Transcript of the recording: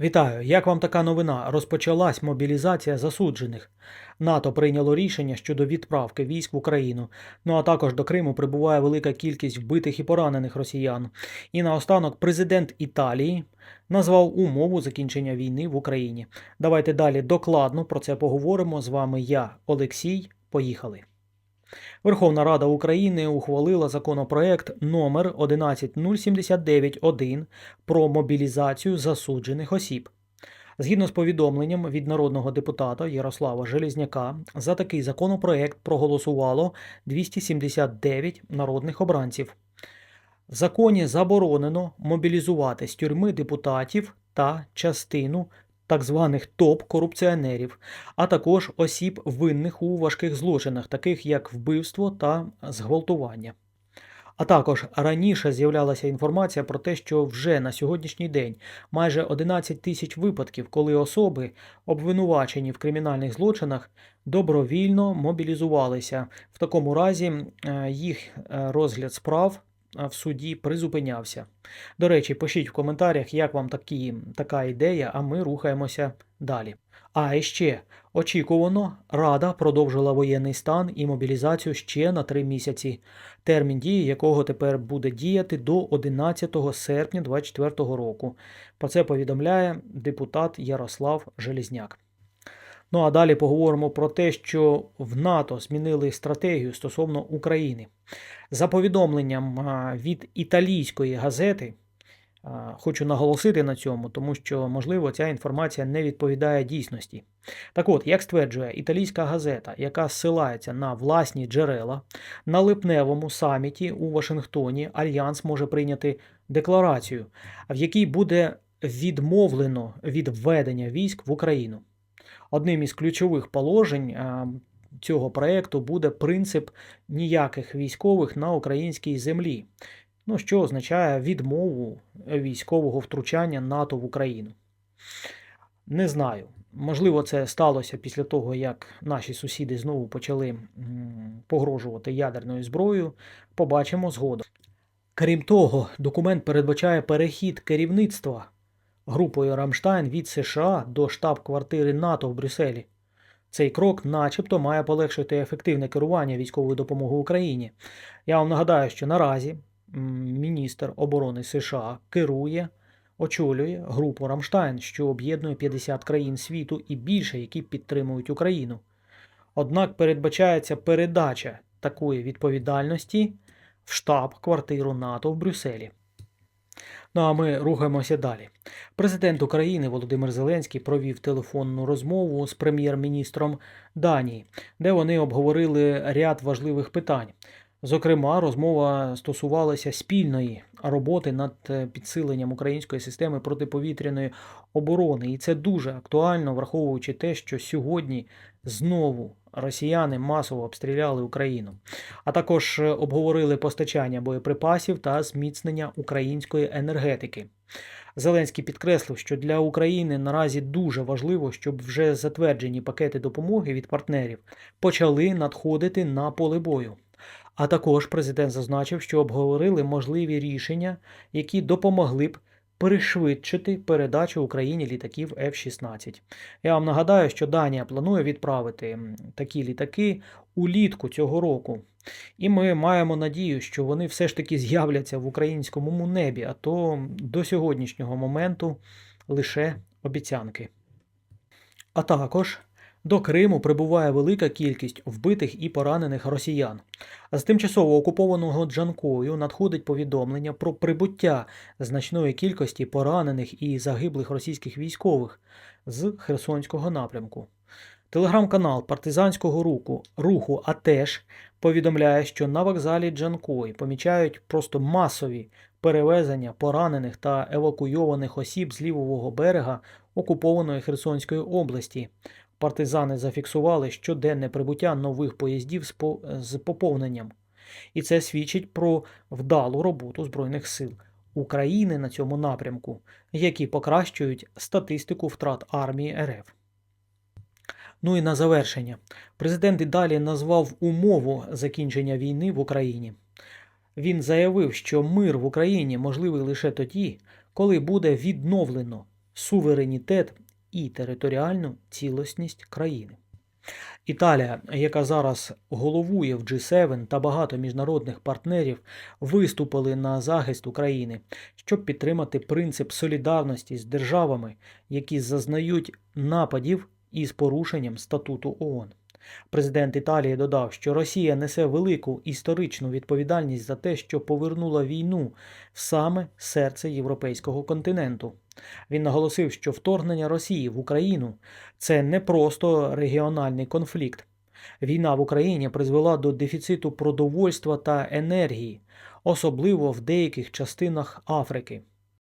Вітаю! Як вам така новина? Розпочалась мобілізація засуджених. НАТО прийняло рішення щодо відправки військ в Україну. Ну а також до Криму прибуває велика кількість вбитих і поранених росіян. І наостанок президент Італії назвав умову закінчення війни в Україні. Давайте далі докладно про це поговоримо. З вами я, Олексій. Поїхали. Верховна Рада України ухвалила законопроект номер 11079-1 про мобілізацію засуджених осіб. Згідно з повідомленням від народного депутата Ярослава Желізняка, за такий законопроект проголосувало 279 народних обранців. В законі заборонено мобілізувати з тюрми депутатів та частину так званих топ-корупціонерів, а також осіб винних у важких злочинах, таких як вбивство та зґвалтування. А також раніше з'являлася інформація про те, що вже на сьогоднішній день майже 11 тисяч випадків, коли особи, обвинувачені в кримінальних злочинах, добровільно мобілізувалися. В такому разі е, їх е, розгляд справ в суді призупинявся. До речі, пишіть в коментарях, як вам такі, така ідея, а ми рухаємося далі. А і ще очікувано, Рада продовжила воєнний стан і мобілізацію ще на три місяці, термін дії якого тепер буде діяти до 11 серпня 2024 року. Про це повідомляє депутат Ярослав Желізняк. Ну а далі поговоримо про те, що в НАТО змінили стратегію стосовно України. За повідомленням від італійської газети, хочу наголосити на цьому, тому що, можливо, ця інформація не відповідає дійсності. Так от, як стверджує італійська газета, яка ссилається на власні джерела, на липневому саміті у Вашингтоні Альянс може прийняти декларацію, в якій буде відмовлено від введення військ в Україну. Одним із ключових положень цього проекту буде принцип ніяких військових на українській землі, ну, що означає відмову військового втручання НАТО в Україну. Не знаю. Можливо, це сталося після того, як наші сусіди знову почали погрожувати ядерною зброєю. Побачимо згодом. Крім того, документ передбачає перехід керівництва групою Рамштайн від США до штаб-квартири НАТО в Брюсселі. Цей крок, начебто, має полегшити ефективне керування військовою допомогою Україні. Я вам нагадаю, що наразі міністр оборони США керує, очолює групу Рамштайн, що об'єднує 50 країн світу і більше, які підтримують Україну. Однак передбачається передача такої відповідальності в штаб-квартиру НАТО в Брюсселі. Ну а ми рухаємося далі. Президент України Володимир Зеленський провів телефонну розмову з прем'єр-міністром Данії, де вони обговорили ряд важливих питань. Зокрема, розмова стосувалася спільної роботи над е, підсиленням української системи протиповітряної оборони, і це дуже актуально, враховуючи те, що сьогодні знову росіяни масово обстріляли Україну, а також е, обговорили постачання боєприпасів та зміцнення української енергетики. Зеленський підкреслив, що для України наразі дуже важливо, щоб вже затверджені пакети допомоги від партнерів почали надходити на поле бою. А також президент зазначив, що обговорили можливі рішення, які допомогли б пришвидшити передачу Україні літаків F-16. Я вам нагадаю, що Данія планує відправити такі літаки улітку цього року. І ми маємо надію, що вони все ж таки з'являться в українському небі, а то до сьогоднішнього моменту лише обіцянки. А також до Криму прибуває велика кількість вбитих і поранених росіян. З тимчасово окупованого Джанкою надходить повідомлення про прибуття значної кількості поранених і загиблих російських військових з Херсонського напрямку. Телеграм-канал партизанського руху, руху АТЕШ повідомляє, що на вокзалі Джанкой помічають просто масові перевезення поранених та евакуйованих осіб з лівого берега окупованої Херсонської області. Партизани зафіксували щоденне прибуття нових поїздів з по- з поповненням. І це свідчить про вдалу роботу Збройних сил України на цьому напрямку, які покращують статистику втрат армії РФ. Ну і на завершення. Президент і далі назвав умову закінчення війни в Україні. Він заявив, що мир в Україні можливий лише тоді, коли буде відновлено суверенітет і територіальну цілісність країни. Італія, яка зараз головує в G7 та багато міжнародних партнерів, виступили на захист України, щоб підтримати принцип солідарності з державами, які зазнають нападів із порушенням статуту ООН. Президент Італії додав, що Росія несе велику історичну відповідальність за те, що повернула війну в саме серце європейського континенту. Він наголосив, що вторгнення Росії в Україну це не просто регіональний конфлікт. Війна в Україні призвела до дефіциту продовольства та енергії, особливо в деяких частинах Африки.